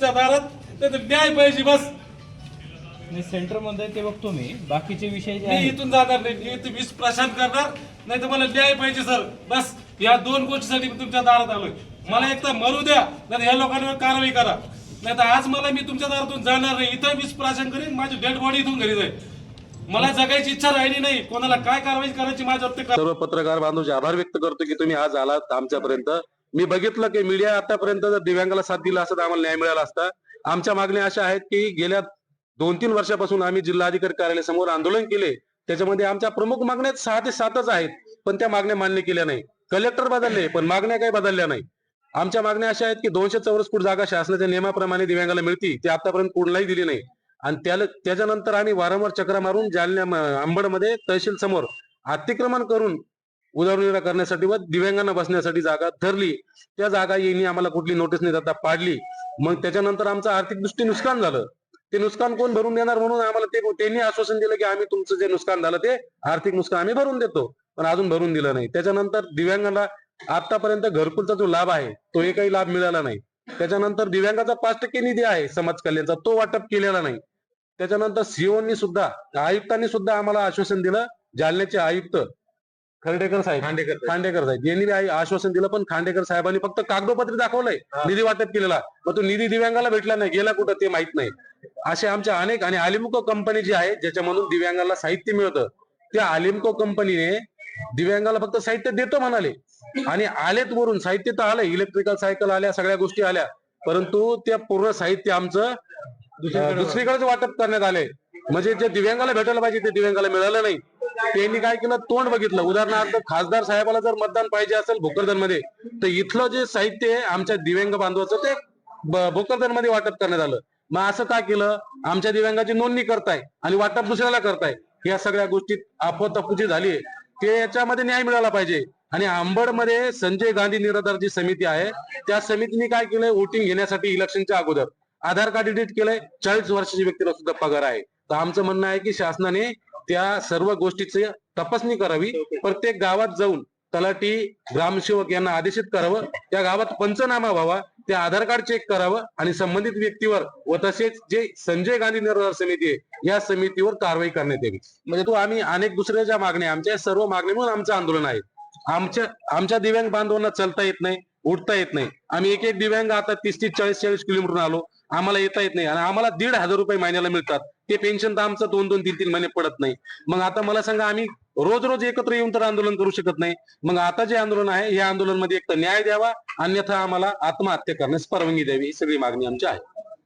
तुमच्या दारात नाही तर न्याय पाहिजे बस. मी सेंटरमध्ये ते बघतो मी. बाकीचे विषय जे मी आहेत इथून जाणार नाही. मी वीस प्रशांत करणार. नाही तर मला न्याय पाहिजे सर. बस. या दोन गोष्टीसाठी मी तुमच्या दारात आलोय. मला एक तर मरू द्या. नाही ह्या लोकांवर कारवाई करा. नाही तर आज मला मी तुमच्या दारातून जाणार नाही. इथं वीस प्राशन करीन. माझी डेड बॉडी इथून घरी जाईल. मला जगायची इच्छा राहिली नाही. कोणाला काय कारवाई करायची माझ्यावर ते करा. सर्व पत्रकार बांधवांचे आभार व्यक्त करतो की तुम्ही आज आलात आमच्यापर्यंत. मी बघितलं की मीडिया आतापर्यंत जर दिव्यांगाला साथ दिला असता तर आम्हाला न्याय मिळाला असता आमच्या मागण्या अशा आहेत की गेल्या दोन तीन वर्षापासून आम्ही जिल्हाधिकारी कार्यालयासमोर आंदोलन केले. त्याच्यामध्ये आमच्या प्रमुख मागण्या सहा ते सातच आहेत पण त्या मागण्या मान्य केल्या नाही. कलेक्टर बदलले पण मागण्या काही बदलल्या नाही. आमच्या मागण्या अशा आहेत की दोनशे चौरस फूट जागा शासनाच्या नियमाप्रमाणे दिव्यांगाला मिळती ती आतापर्यंत कुणालाही दिली नाही. आणि त्याला त्याच्यानंतर आम्ही वारंवार चक्रा मारून जालन्या अंबडमध्ये तहसील समोर अतिक्रमण करून उदरनिर्वाह करण्यासाठी व दिव्यांगांना बसण्यासाठी जागा धरली. त्या जागा यांनी आम्हाला कुठली नोटीस न देता पाडली. मग त्याच्यानंतर आमचं आर्थिक दृष्टी नुकसान झालं. ते नुकसान कोण भरून देणार म्हणून आम्हाला ते त्यांनी आश्वासन दिलं की आम्ही तुमचं जे नुकसान झालं ते आर्थिक नुकसान आम्ही भरून देतो. पण अजून भरून दिलं नाही. त्याच्यानंतर दिव्यांगाला आतापर्यंत घरकुलचा जो लाभ आहे तो एकही लाभ मिळाला नाही. त्याच्यानंतर दिव्यांगाचा पाच टक्के निधी आहे समाज कल्याणचा तो वाटप केलेला नाही. त्याच्यानंतर सीओनी सुद्धा आयुक्तांनी सुद्धा आम्हाला आश्वासन दिलं जालन्याचे आयुक्त खर्डेकर साहेब. खांडेकर खांडेकर साहेब. यांनी बी आई- आश्वासन दिलं पण खांडेकर साहेबांनी फक्त कागदोपत्री दाखवलंय. निधी वाटप केलेला. मग तो निधी दिव्यांगाला भेटला नाही. गेला कुठं ते माहीत नाही. असे आमच्या अनेक आणि आलिमको कंपनी जी आहे ज्याच्यामधून दिव्यांगाला साहित्य मिळतं त्या आलिमको कंपनीने दिव्यांगाला फक्त साहित्य देतो म्हणाले. आणि आलेत वरून साहित्य तर आलंय. इलेक्ट्रिकल सायकल आल्या सगळ्या गोष्टी आल्या. परंतु त्या पूर्ण साहित्य आमचं दुसरीकडेच वाटप करण्यात आले म्हणजे जे दिव्यांगाला भेटायला पाहिजे ते दिव्यांगाला मिळालं नाही. त्यांनी काय केलं? तोंड बघितलं. उदाहरणार्थ खासदार साहेबाला जर मतदान पाहिजे असेल भोकरदनमध्ये तर इथलं जे साहित्य आहे आमच्या दिव्यांग बांधवाचं ते भोकरदनमध्ये वाटप करण्यात आलं. मग असं का केलं? आमच्या दिव्यांगाची नोंदणी करताय आणि वाटप दुसऱ्याला करताय. या सगळ्या गोष्टीत आफतपूची झाली ते याच्यामध्ये न्याय मिळाला पाहिजे. आणि आंबडमध्ये संजय गांधी निराधार जी समिती आहे. त्या समितीने काय केलंय? वोटिंग घेण्यासाठी इलेक्शनच्या अगोदर. आधार कार्ड एडिट केलंय. चाळीस वर्षाची व्यक्तीला सुद्धा पगार आहे. तर आमचं म्हणणं आहे की शासनाने त्या सर्व गोष्टीची तपासणी करावी. प्रत्येक गावात जाऊन तलाठी ग्रामसेवक यांना आदेशित करावं. त्या गावात पंचनामा व्हावा. ते आधार कार्ड चेक करावं आणि संबंधित व्यक्तीवर व तसेच जे संजय गांधी निराधार समिती आहे या समितीवर कारवाई करण्यात यावी. म्हणजे तो आम्ही अनेक दुसऱ्या ज्या मागण्या आमच्या सर्व मागण्या म्हणून आमचं आंदोलन आहे. आमच्या आमच्या दिव्यांग बांधवांना चलता येत नाही उठता येत नाही. आम्ही एक एक दिव्यांग आता तीस तीस चाळीस चाळीस किलोमीटर आलो. आम्हाला येता येत नाही. आणि आम्हाला दीड हजार रुपये महिन्याला मिळतात. ते पेन्शन तर आमचं दोन दोन तीन तीन महिने पडत नाही. मग आता मला सांगा आम्ही रोज रोज एकत्र येऊन तर आंदोलन करू शकत नाही. मग आता जे आंदोलन आहे या आंदोलनमध्ये एक तर न्याय द्यावा अन्यथा आम्हाला आत्महत्या करण्यास परवानगी द्यावी ही सगळी मागणी आमची आहे.